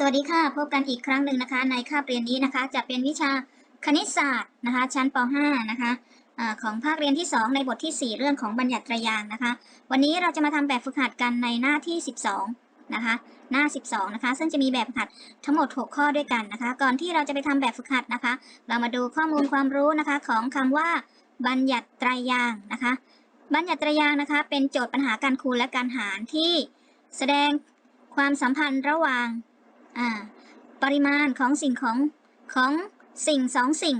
สวัสดีค่ะ พบกันอีกครั้งหนึ่งนะคะ ในคาบเรียนนี้นะคะ จะเป็นวิชาคณิตศาสตร์นะคะ ชั้นป .5 นะคะอาของภาคเรียนที่ 2 ในบทที่ 4 เรื่องของบัญญัติตรยางนะคะ วันนี้เราจะมาทำแบบฝึกหัดกันในหน้าที่ 12 นะคะ หน้า 12 นะคะ ซึ่งจะมีแบบฝึกหัดทั้งหมด 6 ข้อด้วยกันนะคะ ก่อนที่เราจะไปทำแบบฝึกหัดนะคะ เรามาดูข้อมูลความรู้นะคะของคำว่าบัญญัติตรยางนะคะ บัญญัติตรยางนะคะ เป็นโจทย์ปัญหาการคูณและการหารที่แสดงความสัมพันธ์ระหว่าง อ่าปริมาณของสิ่งของของสิ่งสองสิ่ง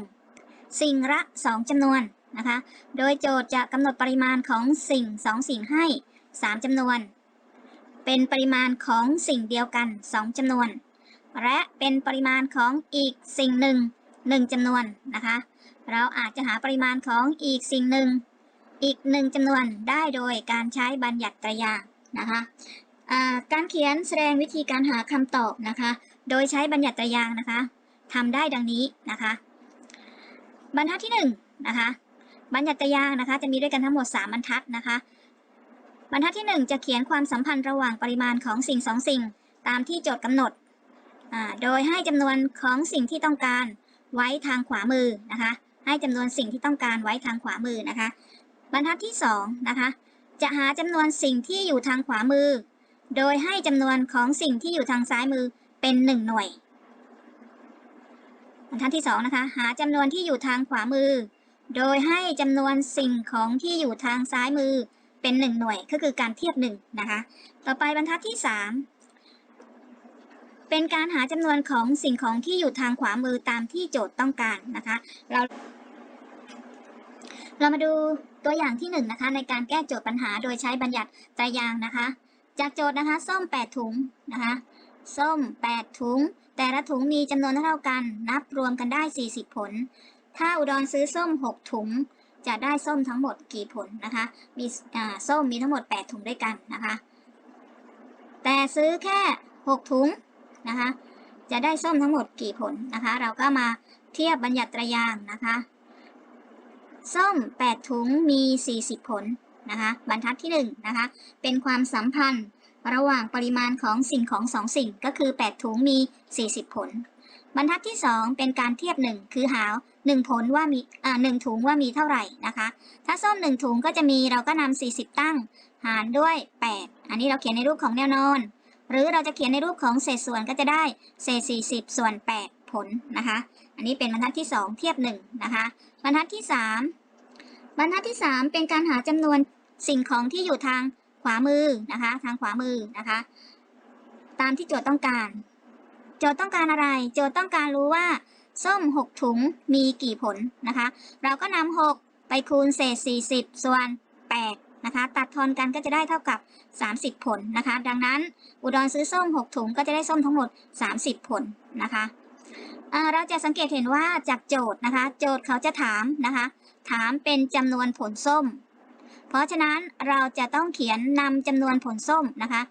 สิ่งละสองจำนวนนะคะ โดยโจทย์จะกำหนดปริมาณของสิ่งสองสิ่งให้สามจำนวน เป็นปริมาณของสิ่งเดียวกันสองจำนวน และเป็นปริมาณของอีกสิ่งหนึ่งหนึ่งจำนวนนะคะ เราอาจจะหาปริมาณของอีกสิ่งหนึ่งอีกหนึ่งจำนวนได้โดยการใช้บัญญัติตรยางนะคะ การเขียนแสดงวิธีการหาคำตอบนะคะ โดยใช้บัญญัติตรยางนะคะทำได้ดังนี้นะคะ บรรทัดที่1นงนะคะบัญญัติตรยางนะคะ จะมีด้วยกันทั้งหมด 3 บรรทัดนะคะ บรรทัดที่ 1 จะเขียนความสัมพันธ์ระหว่างปริมาณของสิ่งสองสิ่ง ตามที่โจทย์กำหนด โดยให้จำนวนของสิ่งที่ต้องการไว้ทางขวามือนะคะ ให้จำนวนสิ่งที่ต้องการไว้ทางขวามือนะคะ บรรทัดที่2นะคะ จะหาจำนวนสิ่งที่อยู่ทางขวามือ โดยให้จำนวนของสิ่งที่อยู่ทางซ้ายมือเป็น 1 หน่วย บรรทัดที่2นะคะ หาจำนวนที่อยู่ทางขวามือ โดยให้จำนวนสิ่งของที่อยู่ทางซ้ายมือเป็น 1 หน่วย ก็คือการเทียบ1นะคะ ต่อไปบรรทัดที่ 3 เป็นการหาจำนวนของสิ่งของที่อยู่ทางขวามือตามที่โจทย์ต้องการนะคะ เราเรามาดูตัวอย่างที่1นงนะคะในการแก้โจทย์ปัญหาโดยใช้บัญญัติตรายางนะคะ จากโจทย์นะคะ ส้ม 8 ถุงนะคะ ส้ม 8 ถุง แต่ละถุงมีจำนวนเท่ากัน นับรวมกันได้ 40 ผล ถ้าอุดรซื้อส้ม 6 ถุง จะได้ส้มทั้งหมดกี่ผลนะคะ มีอ่าส้มมีทั้งหมด 8 ถุงด้วยกันนะคะ แต่ซื้อแค่ 6 ถุงนะคะ จะได้ส้มทั้งหมดกี่ผลนะคะ เราก็มาเทียบบัญญัติตรยางนะคะ ส้ม 8 ถุงมี 40 ผล นะคะบรรทัดที่1นะคะเป็นความสัมพันธ์ระหว่างปริมาณของสิ่งของสองสิ่งก็คือ 8 ถุงมี 40 ผล บรรทัดที่ 2 เป็นการเทียบ 1 คือหา1ผลว่ามีอ่าหนึ่งถุงว่ามีเท่าไหร่นะคะ ถ้าส้ม 1 ถุงก็จะมีเราก็นำ40 ตั้ง หารด้วย 8 อันนี้เราเขียนในรูปของแนวนอน หรือเราจะเขียนในรูปของเศษส่วนก็จะได้เศษ 40 ส่วน 8 ผลนะคะ อันนี้เป็นบรรทัดที่ 2 เทียบ 1 นะคะ บรรทัดที่ 3 บรรทัดที่ 3 เป็นการหาจำนวน สิ่งของที่อยู่ทางขวามือนะคะ ทางขวามือนะคะ ตามที่โจทย์ต้องการ โจทย์ต้องการอะไร โจทย์ต้องการรู้ว่า ส้ม 6 ถุงมีกี่ผลนะคะ เราก็นำ6ไปคูณเศษ 40 ส่วน 8 นะคะ ตัดทอนกันก็จะได้เท่ากับ 30 ผลนะคะ ดังนั้นอุดรซื้อส้ม 6 ถุงก็จะได้ส้มทั้งหมด 30 ผลนะคะเราจะสังเกตเห็นว่าจากโจทย์นะคะ โจทย์เขาจะถามนะคะ ถามเป็นจำนวนผลส้ม เพราะฉะนั้นเราจะต้องเขียนนำจำนวนผลส้มนะคะ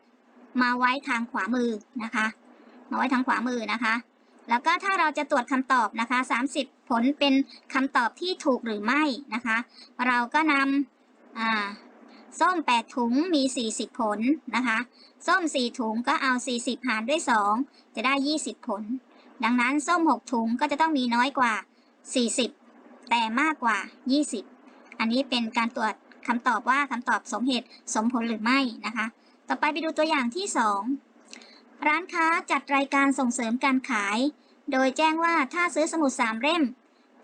มาไว้ทางขวามือนะคะ มาไว้ทางขวามือนะคะ แล้วก็ถ้าเราจะตรวจคำตอบนะคะ 30 ผลเป็นคำตอบที่ถูกหรือไม่นะคะ เราก็นำอ่าส้ม 8 ถุงมี 40 ผลนะคะ ส้ม 4 ถุงก็เอา 40 หารด้วย 2 จะได้ 20 ผล ดังนั้นส้ม 6 ถุงก็จะต้องมีน้อยกว่า 40 แต่มากกว่า 20 อันนี้เป็นการตรวจ คำตอบว่าคำตอบสมเหตุสมผลหรือไม่นะคะ ต่อไปไปดูตัวอย่างที่ 2 ร้านค้าจัดรายการส่งเสริมการขาย โดยแจ้งว่าถ้าซื้อสมุด 3 เล่ม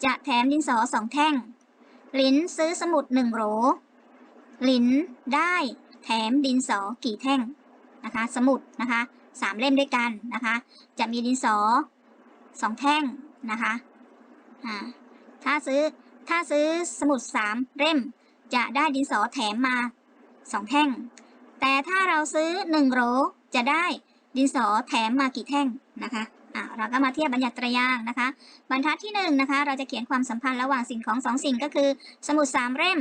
จะแถมดินสอ 2 แท่ง ลินซื้อสมุด 1 โหลลินได้แถมดินสอกี่แท่งนะคะ สมุดนะคะสามเล่มด้วยกันนะคะ จะมีดินสอสองแท่งนะคะ อ่า ถ้าซื้อ ถ้าซื้อสมุดสามเล่ม จะได้ดินสอแถมมาสองแท่ง แต่ถ้าเราซื้อหนึ่งโหลจะได้ดินสอแถมมากี่แท่งนะคะอ่าเราก็มาเทียบบัญญัติตรายางนะคะ บรรทัดที่หนึ่งนะคะ เราจะเขียนความสัมพันธ์ระหว่างสิ่งของสองสิ่งก็คือ สมุดสามเล่ม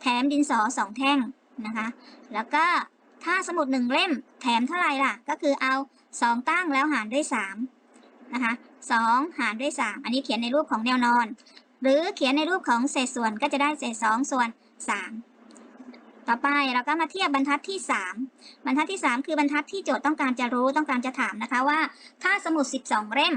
แถมดินสอสองแท่งนะคะ แล้วก็ถ้าสมุดหนึ่งเล่ม แถมเท่าไหร่ล่ะ ก็คือเอาสองตั้งแล้วหารด้วยสามนะคะสองหารด้วยสามอันนี้เขียนในรูปของแนวนอน หรือเขียนในรูปของเศษส่วนก็จะได้เศษสองส่วน สามต่อไปเราก็มาเทียบบรรทัดที่ 3 บรรทัดที่ 3 คือบรรทัดที่โจทย์ต้องการจะรู้ต้องการจะถามนะคะว่า ถ้าสมุด 12 เล่ม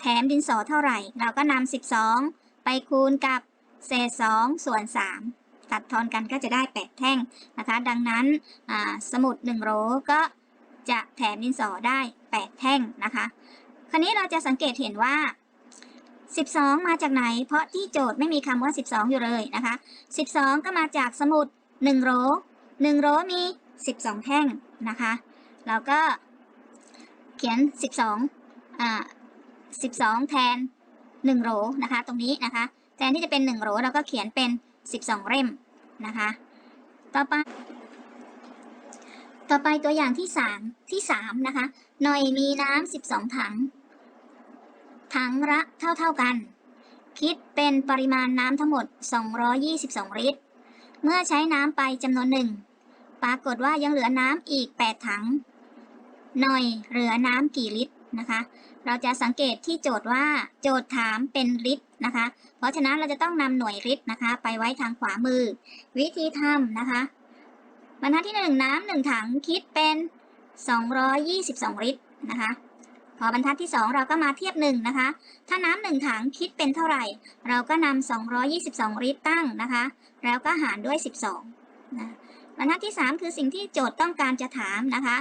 แถมดินสอเท่าไหร่ เราก็นำ12 ไปคูณกับเศษ2ส่วน 3 ตัดทอนกันก็จะได้ 8 แท่งนะคะ ดังนั้นสมุด1โหลก็จะแถมดินสอได้ 8 แท่งนะคะ คราวนี้เราจะสังเกตเห็นว่า 12 มาจากไหน เพราะที่โจทย์ไม่มีคำว่า 12 อยู่เลยนะคะ 12 ก็มาจากสมุด1โหล1โหลมี 12 แท่งนะคะเราก็เขียน 12อ่า12 แทน 1โหลนะคะ ตรงนี้นะคะ แทนที่จะเป็น 1โหลเราก็เขียนเป็น 12 เล่มนะคะ ต่อไป ต่อไปตัวอย่างที่ 3 ที่3นะคะหน่อยมีน้ำ12 ถัง ถังละเท่าๆกัน คิดเป็นปริมาณน้ำทั้งหมด 222 ลิตร เมื่อใช้น้ำไปจำนวนหนึ่ง ปรากฏว่ายังเหลือน้ำอีก 8 ถัง หน่อยเหลือน้ำกี่ลิตรนะคะ เราจะสังเกตที่โจทย์ว่าโจทย์ถามเป็นลิตรนะคะ เพราะฉะนั้นเราจะต้องนำหน่วยลิตรนะคะ ไปไว้ทางขวามือ วิธีทำนะคะ บรรทัดที่ 1 น้ำหนึ่งถังคิดเป็น 222 ลิตรนะคะ พอบรรทัดที่ 2 เราก็มาเทียบ1นะคะ ถ้าน้ำหนึ่งถังคิดเป็นเท่าไหร่ เราก็นำ222 ลิตรตั้งนะคะ แล้วก็หารด้วย 12นะบรรทัดที่ 3 คือสิ่งที่โจทย์ต้องการจะถามนะคะ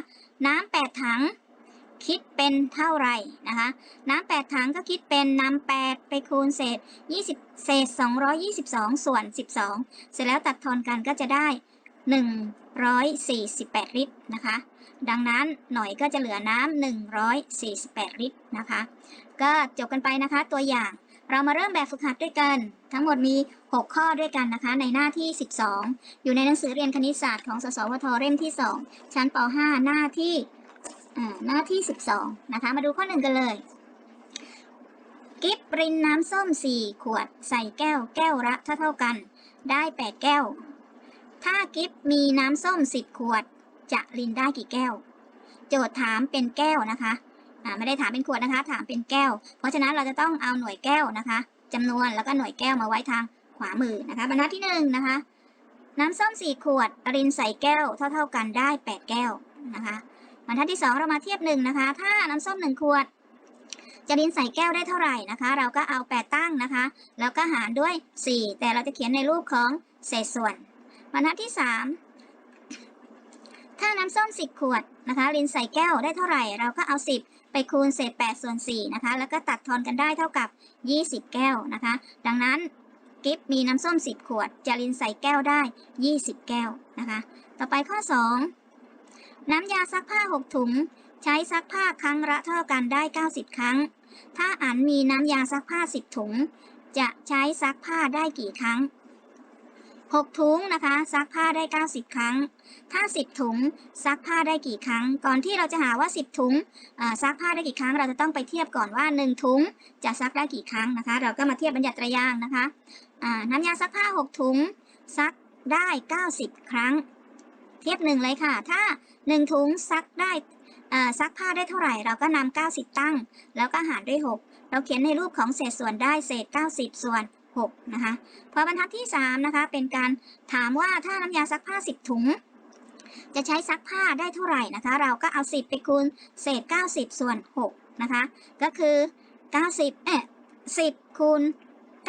น้ำ8ถังคิดเป็นเท่าไหร่นะคะ น้ำ8ถังก็คิดเป็นนำ8ไปคูณเศษ 20 เศษ 222 ส่วน 12 เสร็จแล้วตัดทอนกันก็จะได้ 148 ลิตรนะคะ ดังนั้นหน่อยก็จะเหลือน้ำ148 ลิตรนะคะ ก็จบกันไปนะคะตัวอย่างเรามาเริ่มแบบฝึกหัดด้วยกัน ทั้งหมดมี 6 ข้อด้วยกันนะคะ ในหน้าที่ 12 อยู่ในหนังสือเรียนคณิตศาสตร์ของสสวทเล่มที่ 2 ชั้นป .5 หน้าที่หน้าที่ 12 นะคะ มาดูข้อหนึ่งกันเลย กิฟปรินน้ำส้ม 4 ขวด ใส่แก้วแก้วละเท่าเท่ากัน ได้ 8 แก้ว ถ้ากิฟมีน้ำส้ม10ขวด จะรินได้กี่แก้ว โจทย์ถามเป็นแก้วนะคะอ่าไม่ได้ถามเป็นขวดนะคะ ถามเป็นแก้ว เพราะฉะนั้นเราจะต้องเอาหน่วยแก้วนะคะจำนวนแล้วก็หน่วยแก้วมาไว้ทางขวามือนะคะ บรรทัดที่หนึ่งนะคะ น้ำส้มสี่ขวดรินใส่แก้วเท่าเท่าๆกันได้แปดแก้วนะคะ บรรทัดที่สองเรามาเทียบหนึ่งนะคะ ถ้าน้ำส้มหนึ่งขวด จะรินใส่แก้วได้เท่าไหร่นะคะ เราก็เอาแปดตั้งนะคะ แล้วก็หารด้วยสี่แต่เราจะเขียนในรูปของเศษส่วน บรรทัดที่สามถ้าน้ำส้มสิบขวดนะคะรินใส่แก้วได้เท่าไหร่ เราก็เอา 10 ไปคูณเศษ 8 ส่วน4นะคะ แล้วก็ตัดทอนกันได้เท่ากับ 20 แก้วนะคะ ดังนั้นกิฟมีน้ำส้ม 10 ขวด จะรินใส่แก้วได้ 20 แก้วนะคะ ต่อไปข้อ 2 น้ำยาซักผ้า 6 ถุง ใช้ซักผ้าครั้งละเท่ากันได้ 90 ครั้ง ถ้าอันมีน้ำยาซักผ้า 10 ถุง จะใช้ซักผ้าได้กี่ครั้ง 6 ถุงนะคะ ซักผ้าได้ 90 ครั้ง ถ้า 10 ถุงซักผ้าได้กี่ครั้ง ก่อนที่เราจะหาว่า 10 ถุงซักผ้าได้กี่ครั้ง เราจะต้องไปเทียบก่อนว่า 1 ถุงจะซักได้กี่ครั้งนะคะ เราก็มาเทียบบัญญัติตรายางนะคะน้ำยาซักผ้า 6 ถุงซักได้ 90 ครั้ง เทียบหนึ่งเลยค่ะ ถ้า 1 ถุงซักได้ซักผ้าได้เท่าไหร่ เราก็นำ90 ตั้ง แล้วก็หารด้วย 6 เราเขียนในรูปของเศษส่วนได้เศษ 90 ส่วน 6 นะคะ พอบรรทัดที่ 3 นะคะ เป็นการถามว่าถ้าน้ำยาซักผ้า 10 ถุง จะใช้ซักผ้าได้เท่าไหร่นะคะ เราก็เอา 10 ไปคูณเศษ 90 ส่วน 6 นะคะ ก็คือ 90 เอ๊ะ10 คูณ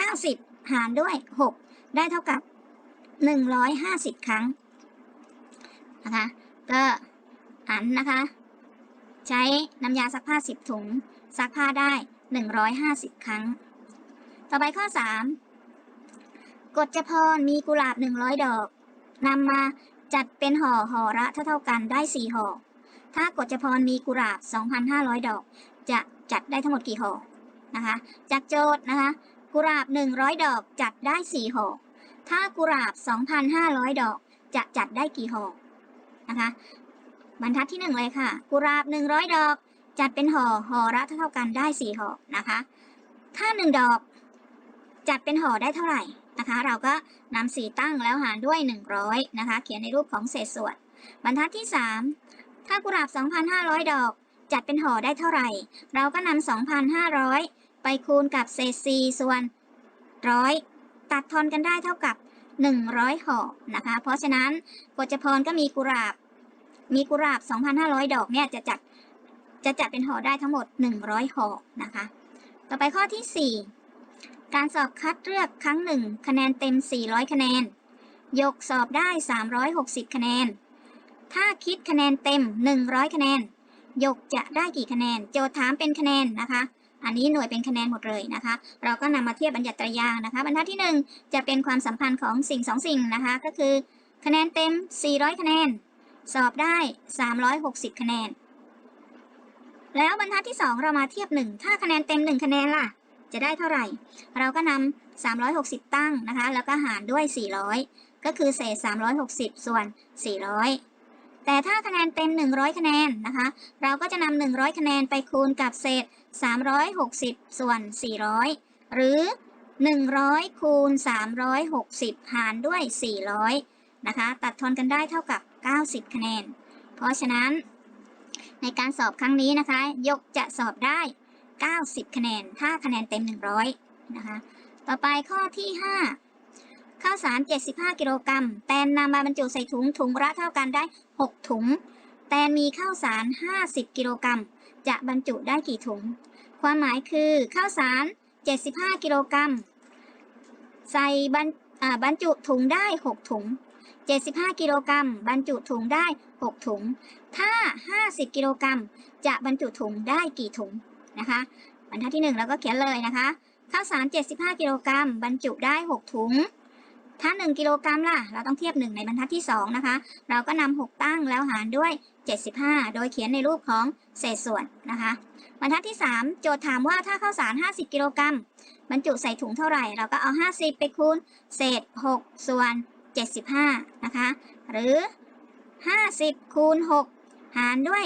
90 หารด้วย 6 ได้เท่ากับ 150 ครั้งนะคะ ก็อันนะคะ ใช้น้ำยาซักผ้า 10 ถุง ซักผ้าได้ 150 ครั้ง ต่อไปข้อ 3 กฎจพรมีกุหลาบ 100 ดอกนำมาจัดเป็นห่อห่อละเท่าๆกันได้ 4 ห่อ ถ้ากฎจพรมีกุหลาบ 2,500 ดอก จะจัดได้ทั้งหมดกี่ห่อนะคะ จากโจทย์นะคะ กุหลาบ 100 ดอกจัดได้ 4 ห่อ ถ้ากุหลาบ 2,500 ดอกจะจัดได้กี่ห่อนะคะ บรรทัดที่ 1 เลยค่ะ กุหลาบ 100 ดอกจัดเป็นห่อห่อละเท่าๆกันได้ 4 ห่อนะคะ ถ้า 1 ดอก จัดเป็นห่อได้เท่าไหร่นะคะ เราก็นำสีตั้งแล้วหารด้วย 100 นะคะ เขียนในรูปของเศษส่วน บรรทัดที่ 3 ถ้ากุหลาบ 2,500 ดอก จัดเป็นห่อได้เท่าไหร่ เราก็นำ2,500 ไปคูณกับเศษ4ส่วน100ตัดทอนกันได้เท่ากับ 100 ห่อนะคะ เพราะฉะนั้นกฎจพรก็มีกุหลาบ มีกุหลาบ 2,500 ดอกเนี่ยจะจัดจะจัดเป็นห่อได้ทั้งหมด 100 ห่อนะคะ ต่อไปข้อที่ 4 การสอบคัดเลือกครั้งหนึ่งคะแนนเต็ม 400 คะแนน ยกสอบได้ 360 คะแนน ถ้าคิดคะแนนเต็ม 100 คะแนน ยกจะได้กี่คะแนน โจทย์ถามเป็นคะแนนนะคะ อันนี้หน่วยเป็นคะแนนหมดเลยนะคะ เราก็นำมาเทียบบัญญัติตรยางนะคะ บรรทัดที่ 1 จะเป็นความสัมพันธ์ของสิ่งสองสิ่งนะคะ ก็คือ คะแนนเต็ม 400 คะแนน สอบได้ 360 คะแนน แล้วบรรทัดที่ 2 เรามาเทียบ 1 ถ้าคะแนนเต็ม 1 คะแนนล่ะ จะได้เท่าไหร่ เราก็นำ360 ตั้งนะคะ แล้วก็หารด้วย 400 ก็คือเศษ 360 ส่วน 400 แต่ถ้าคะแนนเต็ม 100 คะแนนนะคะ เราก็จะนำ100 คะแนนไปคูณกับเศษ 360 ส่วน 400 หรือ 100 คูณ 360 หารด้วย 400 นะคะ ตัดทอนกันได้เท่ากับ 90 คะแนน เพราะฉะนั้นในการสอบครั้งนี้นะคะ ยกจะสอบได้ 90 คะแนนถ้าคะแนนเต็ม 100 นะคะ ต่อไปข้อที่ 5 ข้าวสาร 75 กิโลกรัม แตนนำมาบรรจุใส่ถุง ถุงละเท่ากันได้ 6 ถุง แตนมีข้าวสาร 50 กิโลกรัม จะบรรจุได้กี่ถุง ความหมายคือข้าวสาร 75 กิโลกรัม ใส่บรรบรรจุถุงได้ 6 ถุง 75 กิโลกรัม บรรจุถุงได้ 6 ถุง ถ้า 50 กิโลกรัม จะบรรจุถุงได้กี่ถุง นะคะ บรรทัดที่1เราก็เขียนเลยนะคะ ข้าวสาร 75 กิโลกรัม บรรจุได้ 6 ถุง ถ้า 1 กิโลกรัมล่ะ เราต้องเทียบ 1 ในบรรทัดที่ 2 นะคะ เราก็นำ6ตั้งแล้วหารด้วย 75 โดยเขียนในรูปของเศษส่วนนะคะ บรรทัดที่ 3 โจทย์ถามว่าถ้าข้าวสาร 50 กิโลกรัม บรรจุใส่ถุงเท่าไหร่ เราก็เอา 50 ไปคูณเศษ 6 ส่วน 75 นะคะ หรือ 50คูณ6หารด้วย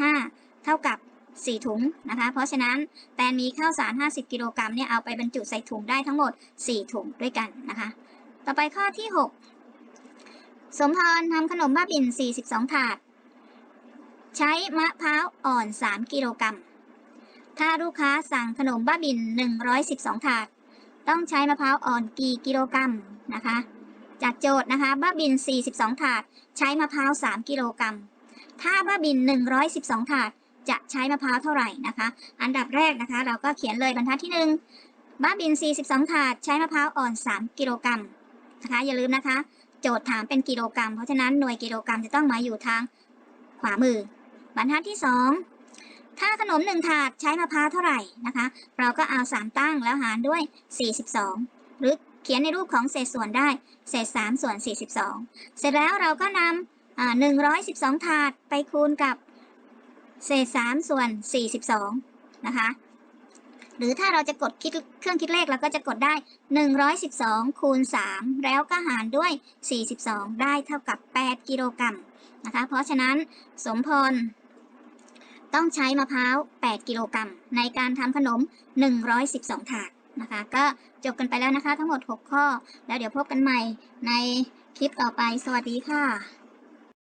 75 เท่ากับ 4 ถุงนะคะ เพราะฉะนั้นแตนมีข้าวสาร 50 กิโลกรัมเนี่ยเอาไปบรรจุใส่ถุงได้ทั้งหมด 4 ถุงด้วยกันนะคะ ต่อไปข้อที่ 6 สมพรทำขนมบ้าบิน 42 ถาด ใช้มะพร้าวอ่อน 3 กิโลกรัม ถ้าลูกค้าสั่งขนมบ้าบิน 112 ถาด ต้องใช้มะพร้าวอ่อนกี่กิโลกรัมนะคะจากโจทย์นะคะบ้าบิน 42 ถาด ใช้มะพร้าว 3 กิโลกรัม ถ้าบ้าบิน 112 ถาด จะใช้มะพร้าวเท่าไหร่นะคะ อันดับแรกนะคะ เราก็เขียนเลยบรรทัดที่ 1 บ้าบิน 42 ถาดใช้มะพร้าวอ่อน 3 กิโลกรัมนะคะอย่าลืมนะคะ โจทย์ถามเป็นกิโลกรัม เพราะฉะนั้นหน่วยกิโลกรัมจะต้องมาอยู่ทางขวามือ บรรทัดที่ 2 ถ้าขนม 1 ถาดใช้มะพร้าวเท่าไหร่นะคะ เราก็เอา 3 ตั้งแล้วหารด้วย 42 หรือเขียนในรูปของเศษส่วนได้ เศษ 3 ส่วน 42 เสร็จแล้วเราก็นำ112 ถาดไปคูณกับ เศษ3ส่วน42นะคะ หรือถ้าเราจะกดคิดเครื่องคิดเลขเราก็จะกดได้112คูณ3แล้วก็หารด้วย42ได้เท่ากับ8กิโลกรัมนะคะ เพราะฉะนั้นสมพรต้องใช้มะพร้าว 8 กิโลกรัมในการทำขนม 112 ถาดนะคะ ก็จบกันไปแล้วนะคะ ทั้งหมด 6 ข้อ แล้วเดี๋ยวพบกันใหม่ในคลิปต่อไป สวัสดีค่ะ